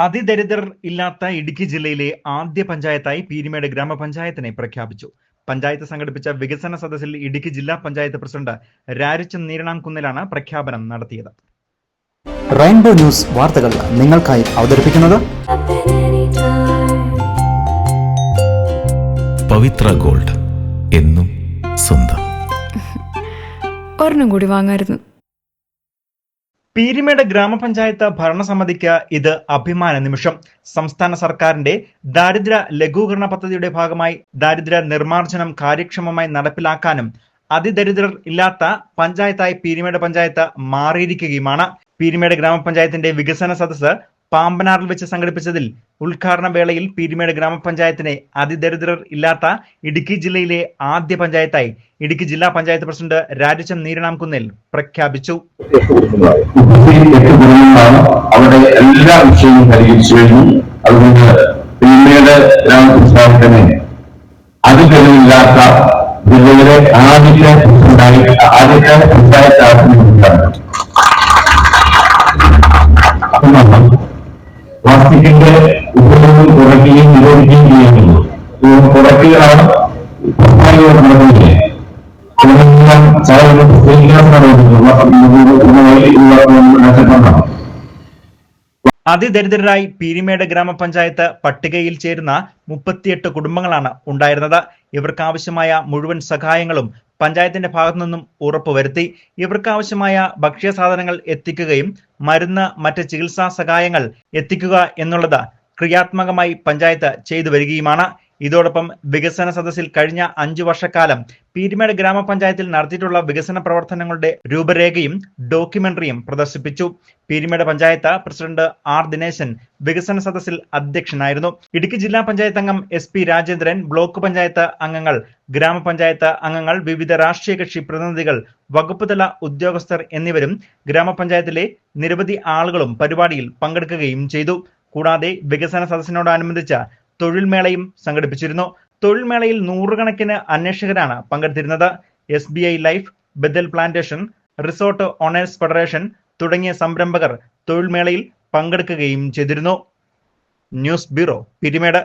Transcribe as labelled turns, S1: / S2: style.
S1: അതിദരിദ്രർ ഇല്ലാത്ത ഇടുക്കി ജില്ലയിലെ ആദ്യ പഞ്ചായത്തായി പീരിമേട് ഗ്രാമപഞ്ചായത്തിനെ പ്രഖ്യാപിച്ചു. പഞ്ചായത്ത് സംഘടിപ്പിച്ച വികസന സദസ്സിൽ ഇടുക്കി ജില്ലാ പഞ്ചായത്ത് പ്രസിഡന്റ് രാരിച്ചൻ നീരണാംകുന്നിലാണ് പ്രഖ്യാപനം നടത്തിയത്.
S2: റെയിൻബോ ന്യൂസ് വാർത്തകൾ നിങ്ങൾക്കായി അവതരിപ്പിക്കുന്നത്
S3: പവിത്ര ഗോൾഡ് എന്നും സ്വന്തം.
S4: ഒരെണ്ണം കൂടി വാങ്ങായിരുന്നു.
S1: പീരിമേട് ഗ്രാമപഞ്ചായത്ത് ഭരണസമിതിക്ക് ഇത് അഭിമാന നിമിഷം. സംസ്ഥാന സർക്കാരിന്റെ ദാരിദ്ര്യ ലഘൂകരണ പദ്ധതിയുടെ ഭാഗമായി ദാരിദ്ര്യ നിർമ്മാർജനം കാര്യക്ഷമമായി നടപ്പിലാക്കാനും അതിദരിദ്രർ ഇല്ലാത്ത പഞ്ചായത്തായി പീരിമേട് പഞ്ചായത്ത് മാറിയിരിക്കുകയുമാണ്. പീരിമേട് ഗ്രാമപഞ്ചായത്തിന്റെ വികസന സദസ്സ് പാമ്പനാറിൽ വെച്ച് സംഘടിപ്പിച്ചതിൽ ഉദ്ഘാടന വേളയിൽ പീരുമേട് ഗ്രാമപഞ്ചായത്തിനെ അതിദരിദ്രർ ഇല്ലാത്ത ഇടുക്കി ജില്ലയിലെ ആദ്യ പഞ്ചായത്തായി ഇടുക്കി ജില്ലാ പഞ്ചായത്ത് പ്രസിഡന്റ് രാജച്ചൻ നീരണാംകുന്നിൽ പ്രഖ്യാപിച്ചു.
S5: അവിടെ എല്ലാ വിഷയവും പരിഹരിച്ചു കഴിഞ്ഞു. അതുകൊണ്ട് പിന്നീട് ഗ്രാമപഞ്ചായത്തിനെ അതിഥികളില്ലാത്ത ജില്ലയിലെ ആദ്യത്തെ ആദ്യത്തെ പ്ലാസ്റ്റിക്കിന്റെ ഉപയോഗം കുറയ്ക്കുകയും നിരോധിക്കുകയും ചെയ്യുന്നു. കുറയ്ക്കുകയാണ് പ്രത്യേകിച്ച്
S1: അതിദരിദ്രരായി പീരിമേട് ഗ്രാമപഞ്ചായത്ത് പട്ടികയിൽ ചേരുന്ന മുപ്പത്തിയെട്ട് കുടുംബങ്ങളാണ് ഉണ്ടായിരുന്നത്. ഇവർക്കാവശ്യമായ മുഴുവൻ സഹായങ്ങളും പഞ്ചായത്തിന്റെ ഭാഗത്തു നിന്നും ഉറപ്പുവരുത്തി ഇവർക്ക് ആവശ്യമായ ഭക്ഷ്യ സാധനങ്ങൾ എത്തിക്കുകയും മരുന്ന് മറ്റ് ചികിത്സാ സഹായങ്ങൾ എത്തിക്കുക എന്നുള്ളത് ക്രിയാത്മകമായി പഞ്ചായത്ത് ചെയ്തു വരികയുമാണ്. ഇതോടൊപ്പം വികസന സദസ്സിൽ കഴിഞ്ഞ അഞ്ചു വർഷക്കാലം പീരുമേട് ഗ്രാമപഞ്ചായത്തിൽ നടത്തിയിട്ടുള്ള വികസന പ്രവർത്തനങ്ങളുടെ രൂപരേഖയും ഡോക്യുമെന്ററിയും പ്രദർശിപ്പിച്ചു. പീരുമേട് പഞ്ചായത്ത് പ്രസിഡന്റ് ആർ ദിനേശൻ വികസന സദസ്സിൽ അധ്യക്ഷനായിരുന്നു. ഇടുക്കി ജില്ലാ പഞ്ചായത്ത് അംഗം S P Rajendran block panchayat അംഗങ്ങൾ ഗ്രാമപഞ്ചായത്ത് അംഗങ്ങൾ വിവിധ രാഷ്ട്രീയ കക്ഷി പ്രതിനിധികൾ വകുപ്പ് തല ഉദ്യോഗസ്ഥർ എന്നിവരും ഗ്രാമപഞ്ചായത്തിലെ നിരവധി ആളുകളും പരിപാടിയിൽ പങ്കെടുക്കുകയും ചെയ്തു. കൂടാതെ വികസന സദസ്സിനോടനുബന്ധിച്ച് തൊഴിൽമേളയും സംഘടിപ്പിച്ചിരുന്നു. തൊഴിൽമേളയിൽ നൂറുകണക്കിന് അന്വേഷകരാണ് പങ്കെടുത്തിരുന്നത്. എസ് ബി ഐ ലൈഫ് ബദൽ പ്ലാന്റേഷൻ റിസോർട്ട് ഓണേഴ്സ് ഫെഡറേഷൻ തുടങ്ങിയ സംരംഭകർ തൊഴിൽമേളയിൽ പങ്കെടുക്കുകയും ചെയ്തിരുന്നു. News bureau Peermade